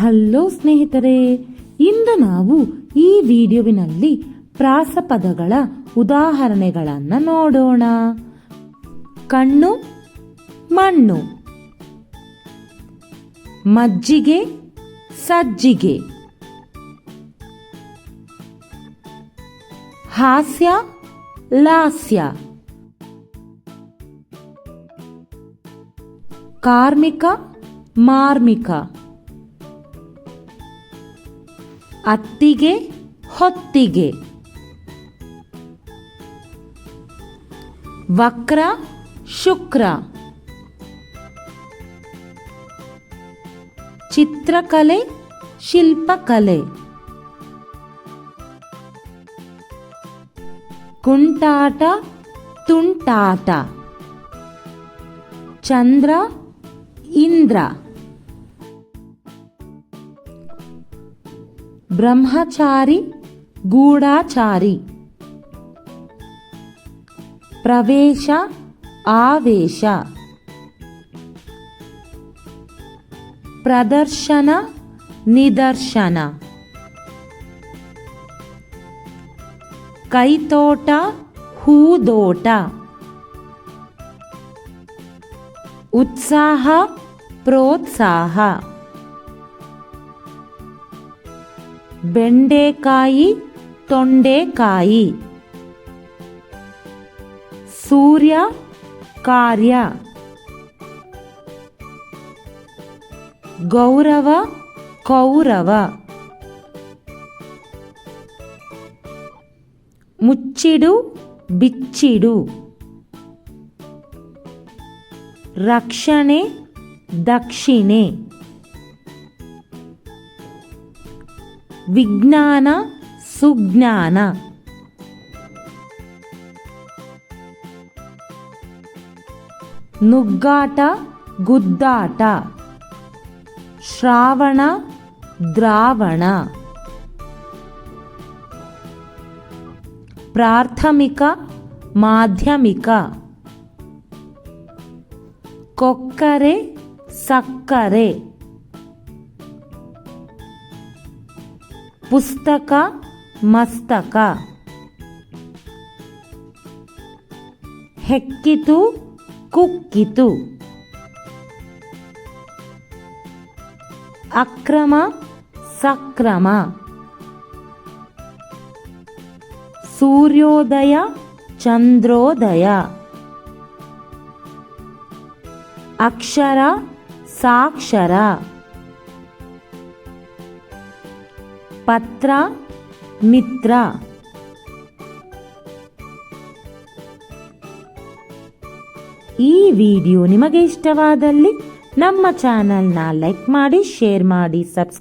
Hello ಸ್ನೇಹಿತರೆ, ಇಂದು ನಾವು ಈ ವಿಡಿಯೋವಿನಲ್ಲಿ ಪ್ರಾಸಪದಗಳ ಉದಾಹರಣೆಗಳನ್ನು ನೋಡೋಣ. ಕಣ್ಣು, ಮಣ್ಣು, ಮಜ್ಜಿಗೆ, ಸಜ್ಜಿಗೆ, ಹಾಸ್ಯ, ಲಾಸ್ಯ, ಕಾರ್ಮಿಕ, ಮಾರ್ಮಿಕ. ಅತ್ತಿಗೆ ಹೊತ್ತಿಗೆ. ವಕ್ರ ಶುಕ್ರ. ಚಿತ್ರಕಲೆ ಶಿಲ್ಪಕಲೆ. ಕುಂಟಾಟ ತುಂಟಾಟ. ಚಂದ್ರ ಇಂದ್ರ. ಬ್ರಹ್ಮಚಾರಿ ಗೂಢಾಚಾರಿ ಪ್ರವೇಶ ಆವೇಶ ಪ್ರದರ್ಶನ ನಿದರ್ಶನ ಕೈತೋಟ ಹೂದೋಟ ಉತ್ಸಾಹ ಪ್ರೋತ್ಸಾಹ బెండేకాయి తొండేకాయి. సూర్య కార్య. గౌరవ కౌరవ. ముచ్చిడు బిచ్చిడు. రక్షణే దక్షిణే. ವಿಜ್ಞಾನ ಸುಜ್ಞಾನ. ನುಗ್ಗಾಟ ಗುದ್ದಾಟ. ಶ್ರಾವಣ ದ್ರಾವಣ. ಪ್ರಾಥಮಿಕ ಮಾಧ್ಯಮಿಕ. ಕೊಕ್ಕರೆ ಸಕ್ಕರೆ. ಪುಸ್ತಕ ಮಸ್ತಕ. ಹೆಕ್ಕಿತು ಕುಕ್ಕಿತು. ಅಕ್ರಮ ಸಕ್ರಮ. ಸೂರ್ಯೋದಯ ಚಂದ್ರೋದಯ. ಅಕ್ಷರ ಸಾಕ್ಷರ. ಪತ್ರ ಮಿತ್ರ. ಈ ವಿಡಿಯೋ ನಿಮಗೆ ಇಷ್ಟವಾದಲ್ಲಿ ನಮ್ಮ ಚಾನಲ್ನ ಲೈಕ್ ಮಾಡಿ ಶೇರ್ ಮಾಡಿ ಸಬ್ಸ್ಕ್ರೈಬ್